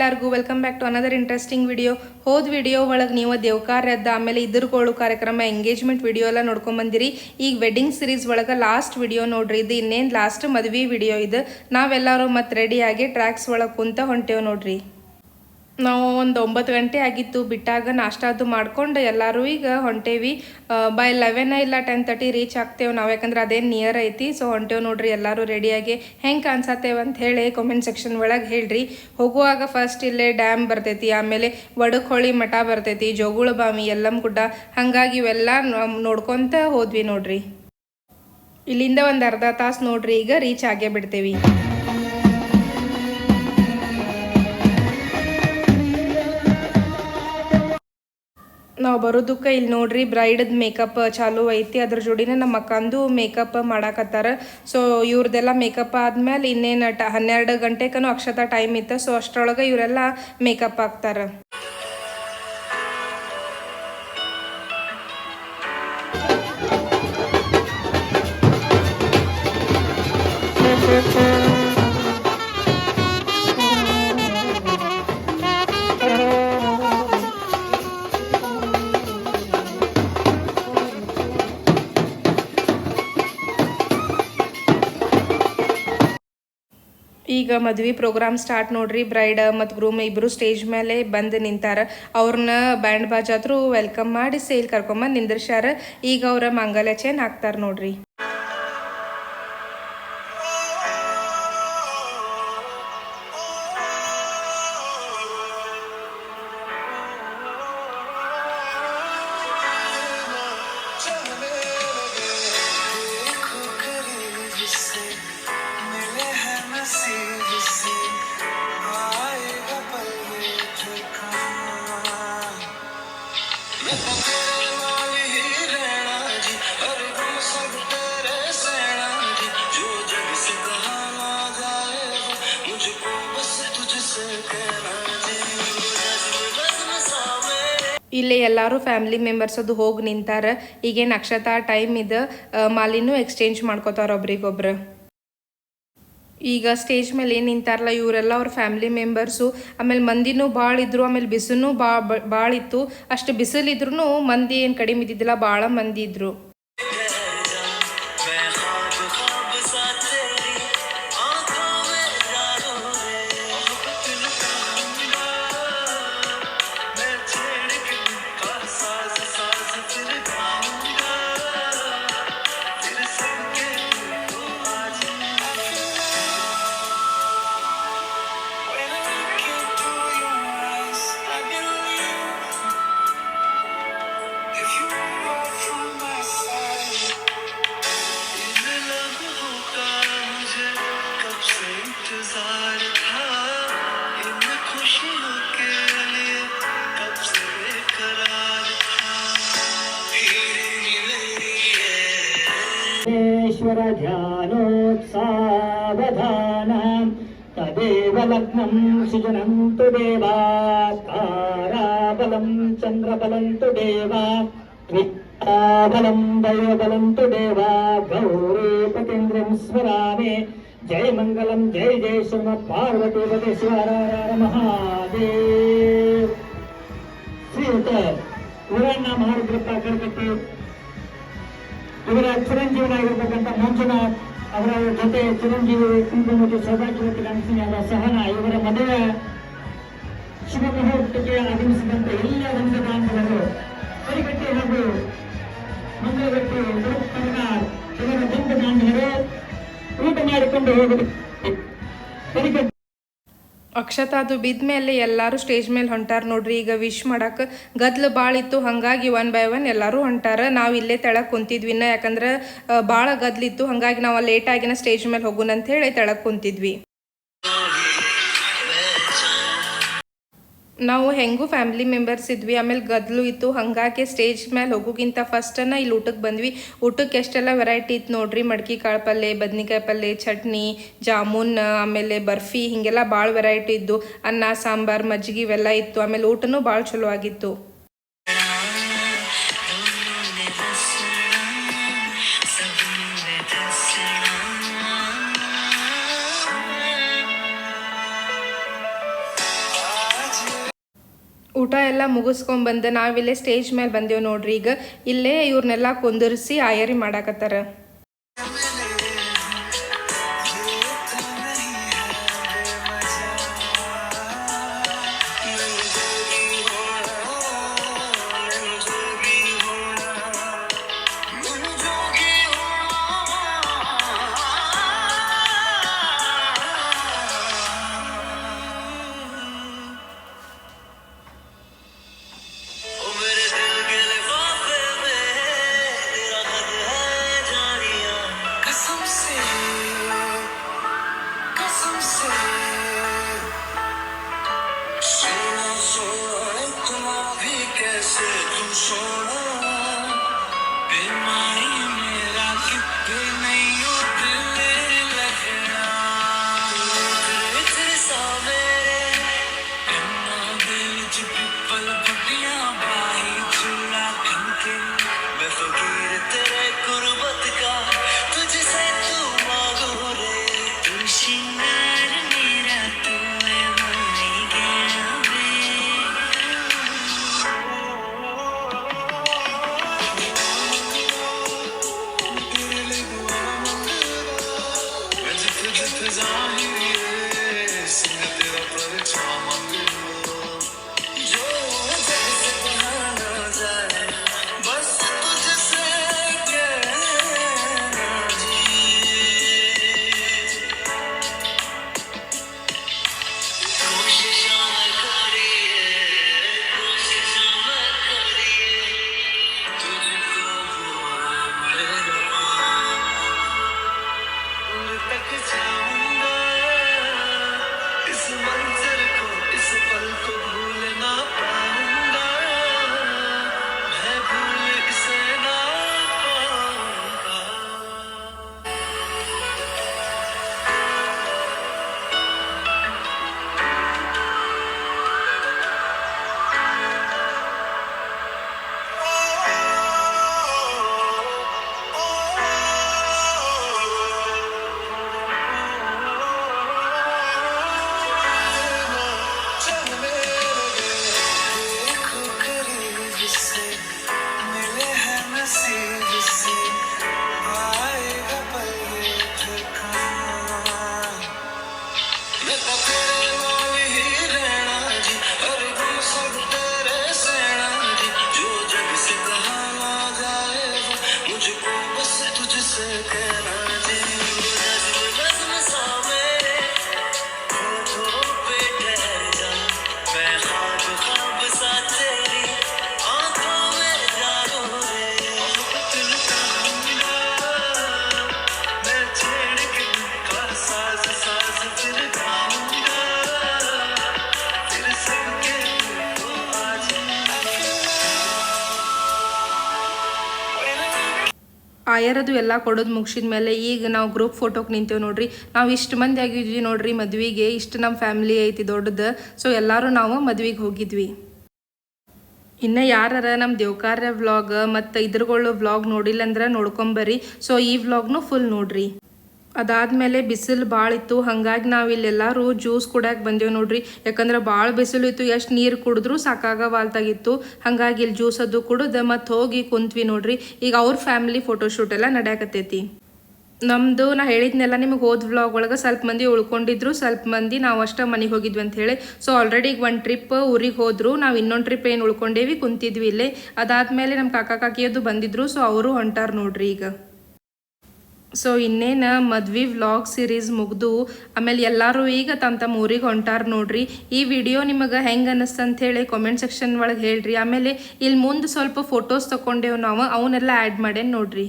ಎಲ್ಲರಿಗೂ welcome back to another interesting video ಹೋದ video ಒಳಗೆ ನೀವು ದೇವಕಾರ್ಯದ, ಆಮೇಲೆ ಇದ್ರಗೋಳು ಕಾರ್ಯಕ್ರಮ ಎಂಗೇಜ್ಮೆಂಟ್ ವಿಡಿಯೋ ಎಲ್ಲ ನೋಡ್ಕೊಂಬಂದಿರಿ ಈಗ ವೆಡ್ಡಿಂಗ್ ಸೀರೀಸ್ ಒಳಗೆ ಲಾಸ್ಟ್ ವಿಡಿಯೋ ನೋಡ್ರಿ. ಇದು ಇನ್ನೇನು ಲಾಸ್ಟ್ ಮದುವೆ ವಿಡಿಯೋ ಇದು. ನಾವೆಲ್ಲರೂ ಮತ್ತೆ ರೆಡಿಯಾಗಿ ಟ್ರ್ಯಾಕ್ಸ್ ಒಳಗೆ ಕುಂತ ಹೊಂಟೇವು ನೋಡ್ರಿ. ನಾವು ಒಂದು ಒಂಬತ್ತು ಗಂಟೆ ಆಗಿತ್ತು ಬಿಟ್ಟಾಗ ನಾಷ್ಟ ಅದು ಮಾಡ್ಕೊಂಡು ಎಲ್ಲರೂ ಈಗ ಹೊಂಟೇವಿ. ಬೈ ಲೆವೆನ್ ಇಲ್ಲ ಟೆನ್ ತರ್ಟಿ ರೀಚ್ ಆಗ್ತೇವೆ ನಾವು, ಯಾಕಂದ್ರೆ ಅದೇನು ನಿಯರ್ ಐತಿ. ಸೊ ಹೊಂಟೇವೆ ನೋಡ್ರಿ, ಎಲ್ಲರೂ ರೆಡಿಯಾಗಿ ಹೆಂಗೆ ಕಾಣಿಸತ್ತೇವೆ ಅಂತ ಹೇಳಿ ಕಾಮೆಂಟ್ ಸೆಕ್ಷನ್ ಒಳಗೆ ಹೇಳ್ರಿ. ಹೋಗುವಾಗ ಫಸ್ಟ್ ಇಲ್ಲೇ ಡ್ಯಾಮ್ ಬರ್ತೈತಿ, ಆಮೇಲೆ ವಡಕ್ಹೊಳಿ ಮಠ ಬರ್ತೈತಿ, ಜೋಗುಳ ಬಾವಿ ಎಲ್ಲಮ್ ಗುಡ್ಡ. ಹಾಗಾಗಿ ಇವೆಲ್ಲ ನೋಡ್ಕೊಂತ ಹೋದ್ವಿ ನೋಡ್ರಿ. ಇಲ್ಲಿಂದ ಒಂದು ಅರ್ಧ ತಾಸು ನೋಡ್ರಿ, ಈಗ ರೀಚ್ ಆಗೇ ಬಿಡ್ತೇವಿ. ನಾವು ಬರೋದಕ್ಕೆ ಇಲ್ಲಿ ನೋಡ್ರಿ ಬ್ರೈಡ್ ಮೇಕಪ್ ಚಾಲು ಐತಿ. ಅದ್ರ ಜೋಡಿನ ನಮ್ಮ ಅಕ್ಕಂದು ಮೇಕಪ್ ಮಾಡಾಕತ್ತಾರ. ಸೊ ಇವ್ರದೆಲ್ಲ ಮೇಕಪ್ ಆದ್ಮೇಲೆ ಇನ್ನೇನು ಟ ಹನ್ನೆರಡು ಗಂಟೆಕನು ಅಕ್ಷತಾ ಟೈಮ್ ಇತ್ತು. ಸೊ ಅಷ್ಟರೊಳಗೆ ಇವರೆಲ್ಲ ಮೇಕಪ್ ಆಗ್ತಾರ ಈಗ ಮದುವೆ ಪ್ರೋಗ್ರಾಮ್ ಸ್ಟಾರ್ಟ್ ನೋಡ್ರಿ ಬ್ರೈಡ್ ಮತ್ತು ಗ್ರೂಮ್ ಇಬ್ಬರು ಸ್ಟೇಜ್ ಮೇಲೆ ಬಂದು ನಿಂತಾರ. ಅವ್ರನ್ನ ಬ್ಯಾಂಡ್ ಬಾಜಾದ್ರು ವೆಲ್ಕಮ್ ಮಾಡಿ ಸೇಲ್ ಕರ್ಕೊಂಬಂದು ನಿಂದ್ರಸ್ಯಾರ. ಈಗ ಅವ್ರ ಮಂಗಲ ಚೇನ್ ಹಾಕ್ತಾರ ನೋಡ್ರಿ. ಇಲ್ಲೇ ಎಲ್ಲರೂ ಫ್ಯಾಮಿಲಿ ಮೆಂಬರ್ಸ್ ಅದು ಹೋಗಿ ನಿಂತಾರ. ಈಗೇನು ಅಕ್ಷತಾ ಟೈಮ್ ಇದೆ ಮಾಲಿನೂ ಎಕ್ಸ್ಚೇಂಜ್ ಮಾಡ್ಕೋತಾರ ಒಬ್ರಿಗೊಬ್ರು. ಈಗ ಸ್ಟೇಜ್ ಮೇಲೆ ಏನು ನಿಂತಾರಲ್ಲ, ಇವರೆಲ್ಲ ಅವ್ರ ಫ್ಯಾಮಿಲಿ ಮೆಂಬರ್ಸು ಆಮೇಲೆ ಮಂದಿನೂ ಭಾಳ ಇದ್ರು, ಆಮೇಲೆ ಬಿಸಿಲೂ ಭಾಳ ಭಾಳ ಇತ್ತು ಅಷ್ಟು ಬಿಸಿಲಿದ್ರು ಮಂದಿ ಏನು ಕಡಿಮೆ ಇದ್ದಿದ್ದಿಲ್ಲ ಭಾಳ ಮಂದಿ ಇದ್ರು. ध्यानोत्सावधानां तदेव लग्नं सृजनं तु देवा ताराबलं चन्द्रबलं तु देवा वित्ताबलं दैवबलं तु देवा गौरीपतीन्द्रं स्मरामि ಜಯ ಮಂಗಲಂ, ಜಯ ಜಯ ಶ್ರಮ ಪಾರ್ವತಿ ಬದೇಶ್ವರ ಮಹಾದೇವ್. ಶ್ರೀಯುತ ಇವರನ್ನ ಮಹಾರುದ್ರಪ್ಪ ಕರ್ಕಟ್ಟಿ, ಇವರ ಚಿರಂಜೀವನಾಗಿರ್ತಕ್ಕಂಥ ಮಂಜುನಾಥ್ ಅವರ ಜೊತೆ ಚಿರಂಜೀವಿ ಕುಂಕುಮಕ್ಕೆ ಸೌಭಾಗ್ಯವತಿ ಕಂಪನಿಯಾದ ಸಹನ ಇವರ ಮದುವೆ ಶುಭ ಮುಹೂರ್ತಕ್ಕೆ ಆಗಮಿಸಿದಂತ ಎಲ್ಲ ರಂಗದಾಂಧವರು ಕರಿಗಟ್ಟಿ ಹಾಗೂ ಮಂಗಳಗಟ್ಟಿ ಇವರ ದಂಡ ದಾಂಧವರು ಮಾಡಿಕೊಂಡು ಹೋಗುದು. ಅಕ್ಷತಾ, ಅದು ಬಿದ್ದ ಮೇಲೆ ಎಲ್ಲರೂ ಸ್ಟೇಜ್ ಮೇಲೆ ಹೊಂಟಾರ ನೋಡ್ರಿ. ಈಗ ವಿಶ್ ಮಾಡಕ್ಕೆ ಗದ್ಲು ಭಾಳ ಇತ್ತು, ಹಾಗಾಗಿ ಒನ್ ಬೈ ಒನ್ ಎಲ್ಲರೂ ಹೊಂಟಾರ. ನಾವು ಇಲ್ಲೇ ತೆಳಗೆ ಕುಂತಿದ್ವಿ ಇನ್ನ, ಯಾಕಂದ್ರೆ ಭಾಳ ಗದ್ಲಿತ್ತು ಹಾಗಾಗಿ ನಾವು ಲೇಟಾಗಿನ ಸ್ಟೇಜ್ ಮೇಲೆ ಹೋಗೋಣ ಅಂತ ಹೇಳಿ ತೆಳಗೆ ಕುಂತಿದ್ವಿ. ನಾವು ಹೆಂಗೂ ಫ್ಯಾಮಿಲಿ ಮೆಂಬರ್ಸ್ ಇದ್ವಿ, ಆಮೇಲೆ ಗದ್ಲು ಇತ್ತು, ಹಂಗಾಕೆ ಸ್ಟೇಜ್ ಮೇಲೆ ಹೋಗೋಕ್ಕಿಂತ ಫಸ್ಟನ್ನ ಇಲ್ಲಿ ಊಟಕ್ಕೆ ಬಂದ್ವಿ. ಊಟಕ್ಕೆ ಎಷ್ಟೆಲ್ಲ ವೆರೈಟಿ ಇತ್ತು ನೋಡ್ರಿ, ಮಡ್ಕಿ ಕಾಳು ಪಲ್ಯ ಬದ್ನಿಕಾಯಿ ಪಲ್ಯ ಚಟ್ನಿ, ಜಾಮೂನ್, ಆಮೇಲೆ ಬರ್ಫಿ, ಹೀಗೆಲ್ಲ ಭಾಳ ವೆರೈಟಿ ಇದ್ದು, ಅನ್ನ, ಸಾಂಬಾರ್, ಮಜ್ಜಿಗೆ ಇವೆಲ್ಲ ಇತ್ತು, ಆಮೇಲೆ ಊಟನೂ ಭಾಳ ಚಲೋ ಆಗಿತ್ತು. ಊಟ ಎಲ್ಲ ಮುಗಿಸ್ಕೊಂಡ್ಬಂದು ನಾವಿಲ್ಲೇ ಸ್ಟೇಜ್ ಮೇಲೆ ಬಂದೇವು ನೋಡ್ರಿ ಈಗ. ಇಲ್ಲೇ ಇವ್ರನ್ನೆಲ್ಲ ಕುಂದಿರಿಸಿ ಆಯರಿ ಮಾಡಾಕತ್ತಾರ. ಆಯರದು ಎಲ್ಲ ಕೊಡೋದು ಮುಗಿಸಿದ ಮೇಲೆ ಈಗ ನಾವು ಗ್ರೂಪ್ ಫೋಟೋಗೆ ನಿಂತೇವೆ ನೋಡ್ರಿ. ನಾವು ಇಷ್ಟು ಮಂದಿ ಆಗಿದ್ವಿ ನೋಡ್ರಿ ಮದ್ವೆಗೆ, ಇಷ್ಟು ನಮ್ಮ ಫ್ಯಾಮಿಲಿ ಐತಿ ದೊಡ್ಡದು. ಸೊ ಎಲ್ಲರೂ ನಾವು ಮದ್ವೆಗೆ ಹೋಗಿದ್ವಿ. ಇನ್ನು ಯಾರಾರ ನಮ್ಮ ದೇವಕಾರ್ಯ ವ್ಲಾಗ್ ಮತ್ತು ಇದ್ರಗಳು ವ್ಲಾಗ್ ನೋಡಿಲ್ಲ ಅಂದ್ರೆ ನೋಡ್ಕೊಂಬರ್ರಿ ಸೊ ಈ ವ್ಲಾಗ್ನು ಫುಲ್ ನೋಡ್ರಿ. ಅದಾದ್ಮೇಲೆ ಬಿಸಿಲು ಭಾಳ ಇತ್ತು. ಹಾಗಾಗಿ ನಾವು ಇಲ್ಲೆಲ್ಲರೂ ಜ್ಯೂಸ್ ಕುಡಿಯಕ್ಕೆ ಬಂದೇವು ನೋಡ್ರಿ. ಯಾಕಂದ್ರೆ ಭಾಳ ಬಿಸಿಲು ಇತ್ತು, ಎಷ್ಟು ನೀರು ಕುಡಿದ್ರು ಸಾಕಾಗವಾಲ್ತಾಗಿತ್ತು ಹಾಗಾಗಿ ಇಲ್ಲಿ ಜ್ಯೂಸ್ ಅದು ಕುಡಿದು ಮತ್ತು ಹೋಗಿ ಕುಂತ್ವಿ ನೋಡ್ರಿ. ಈಗ ಅವ್ರ ಫ್ಯಾಮಿಲಿ ಫೋಟೋಶೂಟ್ ಎಲ್ಲ ನಡೆಯಕತ್ತೈತಿ. ನಮ್ಮದು ನಾ ಹೇಳಿದ್ನೆಲ್ಲ ನಿಮಗೆ ಹೋದ ವ್ಲಾಗ್ ಒಳಗೆ ಸ್ವಲ್ಪ ಮಂದಿ ಉಳ್ಕೊಂಡಿದ್ರು, ಸ್ವಲ್ಪ ಮಂದಿ ನಾವು ಅಷ್ಟೇ ಮನೆಗೆ ಹೋಗಿದ್ವಿ ಅಂತ ಹೇಳಿ. ಸೊ ಆಲ್ರೆಡಿ ಈಗ ಒಂದು ಟ್ರಿಪ್ ಊರಿಗೆ ಹೋದ್ರು, ನಾವು ಇನ್ನೊಂದು ಟ್ರಿಪ್ ಏನು ಉಳ್ಕೊಂಡೇವಿ ಕುಂತಿದ್ವಿ ಇಲ್ಲೇ. ಅದಾದ್ಮೇಲೆ ನಮ್ಮ ಕಾಕಾ ಕಾಕಿಯದು ಬಂದಿದ್ರು ಸೊ ಅವರು ಹೊಂಟಾರ ನೋಡ್ರಿ ಈಗ. ಸೊ ಇನ್ನೇನು ಮದ್ವೆ ವ್ಲಾಗ್ ಸೀರೀಸ್ ಮುಗ್ದು, ಆಮೇಲೆ ಎಲ್ಲರೂ ಈಗ ತಮ್ಮ ತಮ್ಮ ಊರಿಗೆ ಹೊಂಟಾರ ನೋಡ್ರಿ. ಈ ವಿಡಿಯೋ ನಿಮಗೆ ಹೆಂಗೆ ಅಂತ ಹೇಳಿ ಕಾಮೆಂಟ್ ಸೆಕ್ಷನ್ ಒಳಗೆ ಹೇಳ್ರಿ. ಆಮೇಲೆ ಇಲ್ಲಿ ಮುಂದೆ ಸ್ವಲ್ಪ ಫೋಟೋಸ್ ತೊಗೊಂಡೇವು ನಾವು ಅವನ್ನೆಲ್ಲ ಆ್ಯಡ್ ಮಾಡೇನು ನೋಡ್ರಿ.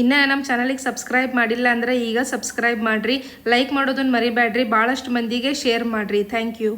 ಇನ್ನು ನಮ್ಮ ಚಾನಲಿಗೆ ಸಬ್ಸ್ಕ್ರೈಬ್ ಮಾಡಿಲ್ಲ ಅಂದರೆ ಈಗ ಸಬ್ಸ್ಕ್ರೈಬ್ ಮಾಡಿರಿ. ಲೈಕ್ ಮಾಡೋದನ್ನು ಮರಿಬೇಡ್ರಿ ಭಾಳಷ್ಟು ಮಂದಿಗೆ ಶೇರ್ ಮಾಡಿರಿ. Thank you